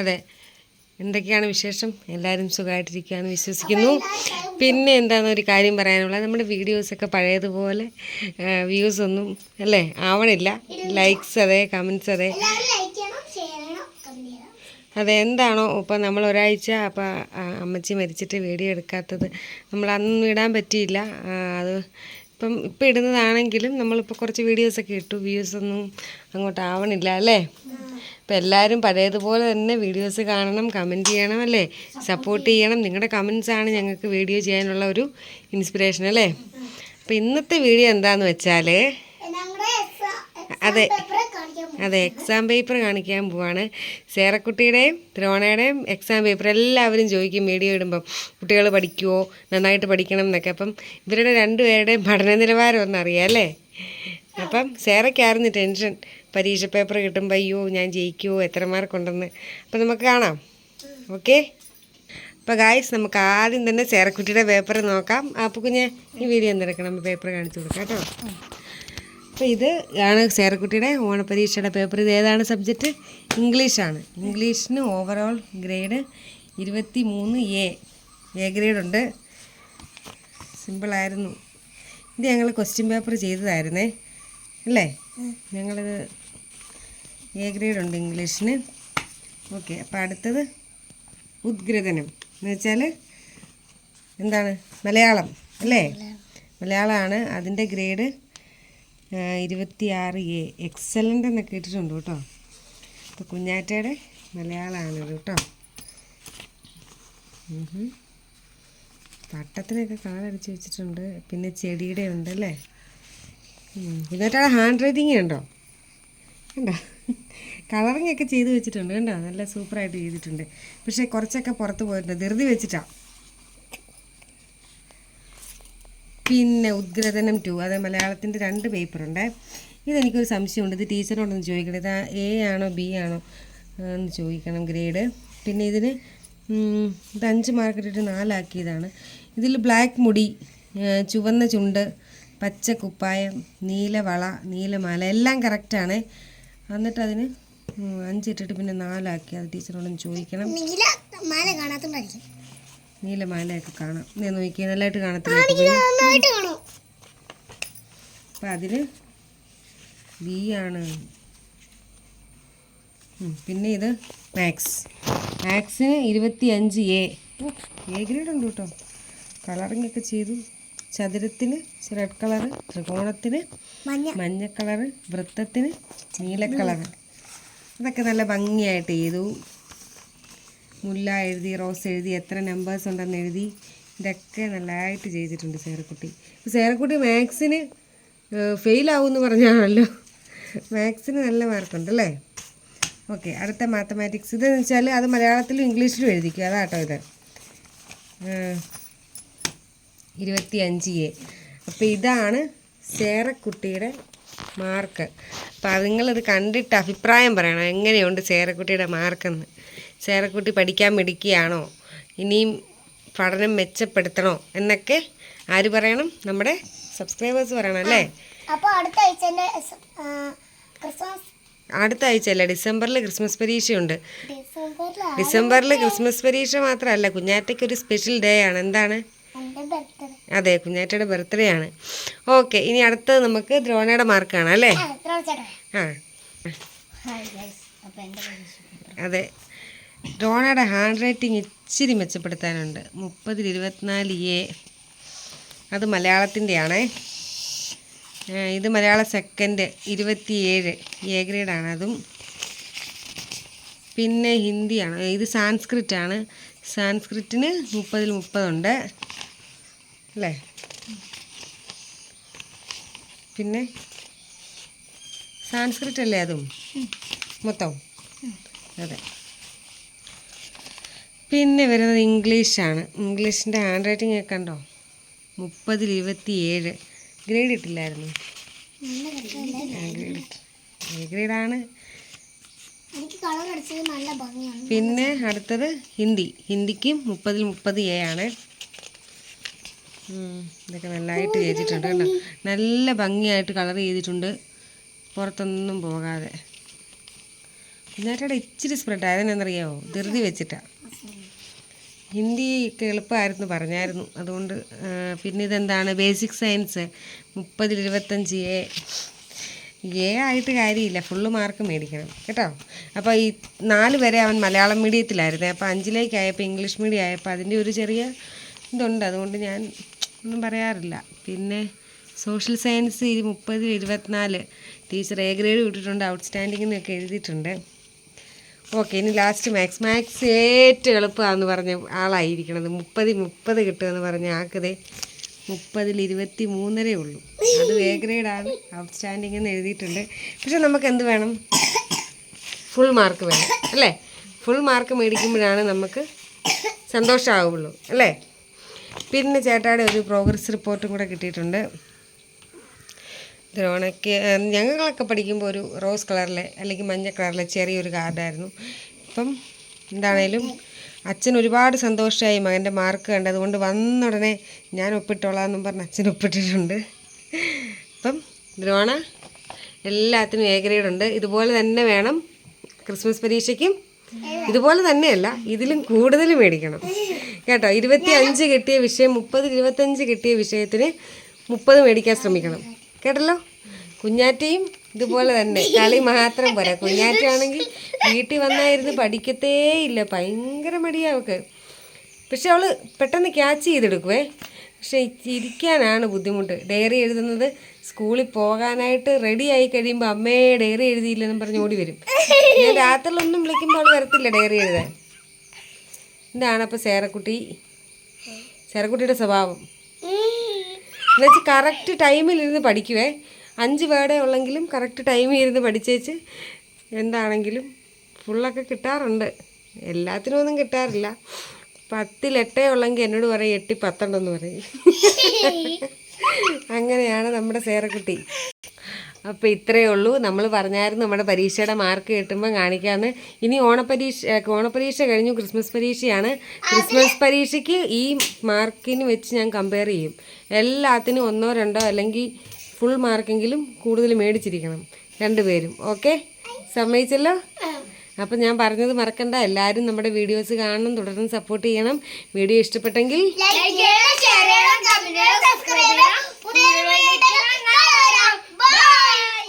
അതെ. എന്തൊക്കെയാണ് വിശേഷം? എല്ലാവരും സുഖമായിട്ടിരിക്കുകയെന്ന് വിശ്വസിക്കുന്നു. പിന്നെ എന്താണ് ഒരു കാര്യം പറയാനുള്ളത്? നമ്മുടെ വീഡിയോസൊക്കെ പഴയതുപോലെ വ്യൂസ് ഒന്നും അല്ലേ ആവണില്ല. ലൈക്സ് അതെ കമൻസ് അതെ. അതെ എന്താണോ? ഇപ്പം നമ്മൾ ഒരാഴ്ച അപ്പം അമ്മച്ചി മരിച്ചിട്ട് വീഡിയോ എടുക്കാത്തത്. നമ്മൾ അന്ന് ഇടാൻ പറ്റിയില്ല. അത് ഇപ്പം ഇപ്പം ഇടുന്നതാണെങ്കിലും നമ്മളിപ്പോൾ കുറച്ച് വീഡിയോസൊക്കെ ഇട്ടു. വ്യൂസ് ഒന്നും അങ്ങോട്ട് ആവണില്ല അല്ലേ? ഇപ്പം എല്ലാവരും പഴയതുപോലെ തന്നെ വീഡിയോസ് കാണണം കമന്റ് ചെയ്യണം അല്ലേ? സപ്പോർട്ട് ചെയ്യണം. നിങ്ങളുടെ കമൻസ് ആണ് ഞങ്ങൾക്ക് വീഡിയോ ചെയ്യാനുള്ള ഒരു ഇൻസ്പിറേഷൻ അല്ലേ? അപ്പം ഇന്നത്തെ വീഡിയോ എന്താണെന്ന് വെച്ചാൽ അതെ. അതെ എക്സാം പേപ്പർ കാണിക്കാൻ പോവാണ്. സേറക്കുട്ടിയുടെയും ത്രോണയുടെയും എക്സാം പേപ്പർ എല്ലാവരും ചോദിക്കും വീഡിയോ ഇടുമ്പം കുട്ടികൾ പഠിക്കുമോ നന്നായിട്ട് പഠിക്കണം എന്നൊക്കെ. അപ്പം ഇവരുടെ രണ്ടുപേരുടെയും പഠന നിലവാരം ഒന്നറിയാം അല്ലേ? അപ്പം സേറയ്ക്കായിരുന്നു ടെൻഷൻ. പരീക്ഷ പേപ്പർ കിട്ടുമ്പോൾ അയ്യോ ഞാൻ ജയിക്കുമോ എത്ര മാർക്കുണ്ടെന്ന് അപ്പം നമുക്ക് കാണാം. ഓക്കെ? അപ്പോൾ ഗായ്സ് നമുക്ക് ആദ്യം തന്നെ സേറക്കുട്ടിയുടെ പേപ്പർ നോക്കാം. അപ്പോൾ കുഞ്ഞ് ഈ വീഡിയോ എന്തെടുക്കണം പേപ്പർ കാണിച്ചു കൊടുക്കാം കേട്ടോ. അപ്പോൾ ഇത് ആണ് സേറക്കുട്ടിയുടെ ഓണപരീക്ഷയുടെ പേപ്പർ. ഇത് ഏതാണ് സബ്ജക്റ്റ് ഇംഗ്ലീഷാണ്. ഇംഗ്ലീഷിന് ഓവറോൾ ഗ്രേഡ് ഇരുപത്തി മൂന്ന് എ എ ഗ്രേഡുണ്ട് സിമ്പിളായിരുന്നു. ഇത് ഞങ്ങൾ ക്വസ്റ്റ്യൻ പേപ്പർ ചെയ്തതായിരുന്നേ. അല്ലേ? ഞങ്ങളിത് എ ഗ്രേഡുണ്ട് ഇംഗ്ലീഷിന്. ഓക്കെ അപ്പോൾ അടുത്തത് ഉദ്ഗ്രഥനം. എന്ന് വെച്ചാൽ എന്താണ്? മലയാളം. അല്ലേ? മലയാളമാണ് അതിന്റെ ഗ്രേഡ് ഇരുപത്തിയാറ് എ. എക്സലന്റ് എന്നൊക്കെ ഇട്ടിട്ടുണ്ട് കേട്ടോ. അപ്പോൾ കുഞ്ഞാറ്റയുടെ മലയാളമാണിത് കേട്ടോ. പട്ടത്തിനൊക്കെ കാലടിച്ച് വെച്ചിട്ടുണ്ട്. പിന്നെ ചെടിയുടെ ഉണ്ട് അല്ലേ? കുഞ്ഞാറ്റയുടെ ഹാൻഡ് റൈറ്റിംഗ് ഉണ്ടോ? കണ്ടോ കളറിങ് ഒക്കെ ചെയ്ത് വെച്ചിട്ടുണ്ട് കണ്ടോ? നല്ല സൂപ്പറായിട്ട് ചെയ്തിട്ടുണ്ട്. പക്ഷേ കുറച്ചൊക്കെ പുറത്ത് പോയിട്ടുണ്ട്. ധൃതി വെച്ചിട്ടാണ് പിന്നെ ഉദ്ഗ്രഥനം ടു അത് മലയാളത്തിന്റെ രണ്ട് പേപ്പറുണ്ട്. ഇതെനിക്കൊരു സംശയമുണ്ട്. ഇത് ടീച്ചറോടൊന്ന് ചോദിക്കണം ഇത് എ ആണോ ബി ആണോ എന്ന് ചോദിക്കണം ഗ്രേഡ്. പിന്നെ ഇതിന് ഇത് അഞ്ച് മാർക്ക് ഇട്ടിട്ട് നാലാക്കിയതാണ്. ഇതിൽ ബ്ലാക്ക് മുടി ചുവന്ന ചുണ്ട് പച്ച കുപ്പായം നീല വള നീലമാല എല്ലാം കറക്റ്റാണ് എന്നിട്ട് അതിന് അഞ്ചിട്ടിട്ട് പിന്നെ നാലാക്കി. അത് ടീച്ചറോടൊന്ന് ചോദിക്കണം. മാല കാണാത്തോണ്ടായിരിക്കും. നീലമാലയൊക്കെ കാണാം. നീ നോക്കി നല്ലതായിട്ട് കാണത്തില്ല? അപ്പൊ അതിൽ അതിൽ ബി ആണ്. പിന്നെ ഇത് മാക്സ്. മാത്സിന് ഇരുപത്തി അഞ്ച് എ എ ഗ്രേഡ് ഉണ്ട് കേട്ടോ. കളറിംഗ് ഒക്കെ ചെയ്തു. ചതുരത്തിന് റെഡ് കളറ് ത്രികോണത്തിന് മഞ്ഞ. മഞ്ഞ കളറ് വൃത്തത്തിന് നീല കളറ് അതൊക്കെ നല്ല ഭംഗിയായിട്ട് ചെയ്തു. മുല്ല എഴുതി റോസ് എഴുതി എത്ര നമ്പേഴ്സ് ഉണ്ടെന്ന് എഴുതി ഇതൊക്കെ നല്ലതായിട്ട് ചെയ്തിട്ടുണ്ട് സേറക്കുട്ടി. സേറക്കുട്ടി മാത്സിന് ഫെയിലാവും എന്ന് പറഞ്ഞാണല്ലോ. മാത്സിന് നല്ല മാർക്കുണ്ട് അല്ലേ? ഓക്കെ അടുത്ത മാത്തമാറ്റിക്സ് ഇതെന്ന് വെച്ചാൽ അത് മലയാളത്തിലും ഇംഗ്ലീഷിലും എഴുതിക്കും. അതാട്ടോ ഇത്. ഇരുപത്തി അഞ്ച് എ അപ്പോൾ ഇതാണ് സേറക്കുട്ടിയുടെ മാർക്ക്. അപ്പോൾ നിങ്ങളത് കണ്ടിട്ട് അഭിപ്രായം പറയണം. എങ്ങനെയുണ്ട് സേറക്കുട്ടിയുടെ മാർക്കെന്ന്. സേറക്കുട്ടി പഠിക്കാൻ മിടിക്കുകയാണോ ഇനിയും പഠനം മെച്ചപ്പെടുത്തണോ? എന്നൊക്കെ ആര് പറയണം? നമ്മുടെ സബ്സ്ക്രൈബേഴ്സ് പറയണം അല്ലേ? അടുത്ത ആഴ്ച ക്രിസ്മസ്. അടുത്ത അല്ല ഡിസംബറിൽ ക്രിസ്മസ് പരീക്ഷയുണ്ട്. ഡിസംബറിൽ ക്രിസ്മസ്. പരീക്ഷ മാത്രമല്ല കുഞ്ഞാറ്റയ്ക്ക് ഒരു സ്പെഷ്യൽ ഡേ ആണ്. എന്താണ്? അതെ കുഞ്ഞാറ്റയുടെ ബർത്ത്ഡേ ആണ്. ഓക്കെ ഇനി അടുത്തത് നമുക്ക് ദ്രോണയുടെ മാർക്കാണ് അല്ലേ? ആ അതെ. ഡോണയുടെ ഹാൻഡ് റൈറ്റിംഗ് ഇച്ചിരി മെച്ചപ്പെടുത്താനുണ്ട്. മുപ്പതിൽ ഇരുപത്തിനാല് എ. അത് മലയാളത്തിന്റെയാണേ. ഇത് മലയാള സെക്കൻഡ് ഇരുപത്തിയേഴ് എ ഗ്രേഡാണ് അതും. പിന്നെ ഹിന്ദിയാണ്. ഇത് സാൻസ്ക്രിറ്റ് ആണ് സാൻസ്ക്രിറ്റിന് മുപ്പതിൽ മുപ്പതുണ്ട്. അല്ലേ? പിന്നെ സാൻസ്ക്രിറ്റ് അല്ലേ അതും? മൊത്തം. അതെ. പിന്നെ വരുന്നത് ഇംഗ്ലീഷാണ്. ഇംഗ്ലീഷിന്റെ ഹാൻഡ് റൈറ്റിംഗ് ഒക്കെ ഉണ്ടോ മുപ്പതിൽ ഇരുപത്തി ഏഴ് ഗ്രേഡ് ഇട്ടില്ലായിരുന്നു ഗ്രേഡാണ് പിന്നെ അടുത്തത് ഹിന്ദി. ഹിന്ദിക്കും മുപ്പതിൽ മുപ്പത് എ ആണ്. ഇതൊക്കെ നല്ലതായിട്ട് ചെയ്തിട്ടുണ്ട് കേട്ടോ. നല്ല ഭംഗിയായിട്ട് കളർ ചെയ്തിട്ടുണ്ട്. പുറത്തൊന്നും പോകാതെ. കുഞ്ഞാറ്റയുടെ ഇച്ചിരി സ്പ്രെഡ് ആയതെന്നറിയാമോ ധൃതി വെച്ചിട്ടാ. ഹിന്ദി എളുപ്പമായിരുന്നു പറഞ്ഞായിരുന്നു. അതുകൊണ്ട് പിന്നെ ഇതെന്താണ്? ബേസിക് സയൻസ് മുപ്പതിൽ ഇരുപത്തഞ്ച് എ എ ആയിട്ട് കാര്യമില്ല. ഫുള്ള് മാർക്ക് മേടിക്കണം. കേട്ടോ? അപ്പോൾ ഈ നാല് വരെ അവൻ മലയാളം മീഡിയത്തിലായിരുന്നു. അപ്പോൾ അഞ്ചിലേക്കായപ്പോൾ ഇംഗ്ലീഷ് മീഡിയം ആയപ്പോൾ അതിന്റെ ഒരു ചെറിയ ഇതുണ്ട്. അതുകൊണ്ട് ഞാൻ ഒന്നും പറയാറില്ല. പിന്നെ സോഷ്യൽ സയൻസ് മുപ്പതിൽ ഇരുപത്തിനാല്. ടീച്ചർ എ ഗ്രേഡ് വിട്ടിട്ടുണ്ട്. ഔട്ട്സ്റ്റാൻഡിംഗ് എന്നൊക്കെ എഴുതിയിട്ടുണ്ട്. ഓക്കെ ഇനി ലാസ്റ്റ് മാത്സ്. മാത്സ് ഏറ്റവും എളുപ്പമാണെന്ന് പറഞ്ഞ ആളായിരിക്കണത്. മുപ്പത് മുപ്പത് കിട്ടുമെന്ന് പറഞ്ഞ ആക്കതേ മുപ്പതിൽ ഇരുപത്തി മൂന്നരേ ഉള്ളൂ. അത് എ ഗ്രേഡാണ് ഔട്ട്സ്റ്റാൻഡിംഗ് എന്ന് എഴുതിയിട്ടുണ്ട്. പക്ഷെ നമുക്ക് എന്ത് വേണം? ഫുൾ മാർക്ക് വേണം അല്ലേ? ഫുൾ മാർക്ക് മേടിക്കുമ്പോഴാണ് നമുക്ക് സന്തോഷമാവുള്ളൂ അല്ലേ? പിന്നെ ചേട്ടായുടെ ഒരു പ്രോഗ്രസ് റിപ്പോർട്ടും കൂടെ കിട്ടിയിട്ടുണ്ട്. ദ്രോണയ്ക്ക് ഞങ്ങളൊക്കെ പഠിക്കുമ്പോൾ ഒരു റോസ് കളറിലെ അല്ലെങ്കിൽ മഞ്ഞ കളറിലെ ചെറിയൊരു കാർഡായിരുന്നു. ഇപ്പം എന്താണേലും അച്ഛൻ ഒരുപാട് സന്തോഷമായി മകന്റെ മാർക്ക് കണ്ട്. അതുകൊണ്ട് വന്ന ഉടനെ ഞാൻ ഒപ്പിട്ടോളാം എന്നും പറഞ്ഞ് അച്ഛൻ ഒപ്പിട്ടിട്ടുണ്ട്. അപ്പം ദ്രോണ എല്ലാത്തിനും എ ഉണ്ട്. ഇതുപോലെ തന്നെ വേണം ക്രിസ്മസ് പരീക്ഷയ്ക്കും. ഇതുപോലെ തന്നെയല്ല ഇതിലും കൂടുതൽ മേടിക്കണം. കേട്ടോ ഇരുപത്തി അഞ്ച് കിട്ടിയ വിഷയം മുപ്പത് ഇരുപത്തഞ്ച് കിട്ടിയ വിഷയത്തിന് മുപ്പത് മേടിക്കാൻ ശ്രമിക്കണം. കേട്ടല്ലോ? കുഞ്ഞാറ്റയും ഇതുപോലെ തന്നെ. കളി മാത്രം പോരാ. കുഞ്ഞാറ്റയാണെങ്കിൽ വീട്ടിൽ വന്നായിരുന്നു പഠിക്കത്തേ ഇല്ല. ഭയങ്കര മടിയാ അവൾക്ക്. പക്ഷെ അവൾ പെട്ടെന്ന് ക്യാച്ച് ചെയ്തെടുക്കുവേ. പക്ഷെ ഇരിക്കാനാണ് ബുദ്ധിമുട്ട്. ഡയറി എഴുതുന്നത് സ്കൂളിൽ പോകാനായിട്ട് റെഡി ആയി കഴിയുമ്പോൾ അമ്മയെ ഡയറി എഴുതിയില്ലെന്നും പറഞ്ഞ് ഓടി വരും. ഞാൻ രാത്രിയിലൊന്നും വിളിക്കുമ്പോൾ അവൾ വരത്തില്ല ഡയറി എഴുതാൻ. ഇതാണ് അപ്പോൾ സേറക്കുട്ടി? സേറക്കുട്ടിയുടെ സ്വഭാവം? എന്നുവെച്ചാൽ കറക്റ്റ് ടൈമിൽ ഇരുന്ന് പഠിക്കുവേ. അഞ്ച് വേർഡേ ഉള്ളെങ്കിലും കറക്റ്റ് ടൈമിൽ ഇരുന്ന് പഠിച്ചേച്ച് എന്താണെങ്കിലും ഫുള്ളൊക്കെ കിട്ടാറുണ്ട്. എല്ലാത്തിനും ഒന്നും കിട്ടാറില്ല. പത്തിൽ എട്ടേ ഉള്ളെങ്കിൽ എന്നോട് പറയും എട്ടി പത്തുണ്ടെന്ന് പറയും. അങ്ങനെയാണ് നമ്മുടെ സേറക്കുട്ടി. അപ്പോൾ ഇത്രയേ ഉള്ളൂ. നമ്മൾ പറഞ്ഞായിരുന്നു നമ്മുടെ പരീക്ഷയുടെ മാർക്ക് കിട്ടുമ്പോൾ കാണിക്കാമെന്ന് ഇനി ഓണപരീക്ഷ ഓണപരീക്ഷ കഴിഞ്ഞു. ക്രിസ്മസ് പരീക്ഷയാണ്. ക്രിസ്മസ് പരീക്ഷയ്ക്ക് ഈ മാർക്കിന് വെച്ച് ഞാൻ കമ്പയർ ചെയ്യും. എല്ലാത്തിനും ഒന്നോ രണ്ടോ അല്ലെങ്കിൽ ഫുൾ മാർക്കെങ്കിലും കൂടുതൽ മേടിച്ചിരിക്കണം രണ്ടുപേരും. ഓക്കെ സമ്മതിച്ചല്ലോ? അപ്പം ഞാൻ പറഞ്ഞത് മറക്കണ്ട. എല്ലാവരും നമ്മുടെ വീഡിയോസ് കാണണം തുടർന്ന് സപ്പോർട്ട് ചെയ്യണം. വീഡിയോ ഇഷ്ടപ്പെട്ടെങ്കിൽ ലൈക്ക് ഷെയർ ചെയ്യണം കമന്റ് സബ്സ്ക്രൈബ് വീഡിയോ കാണാം ബൈ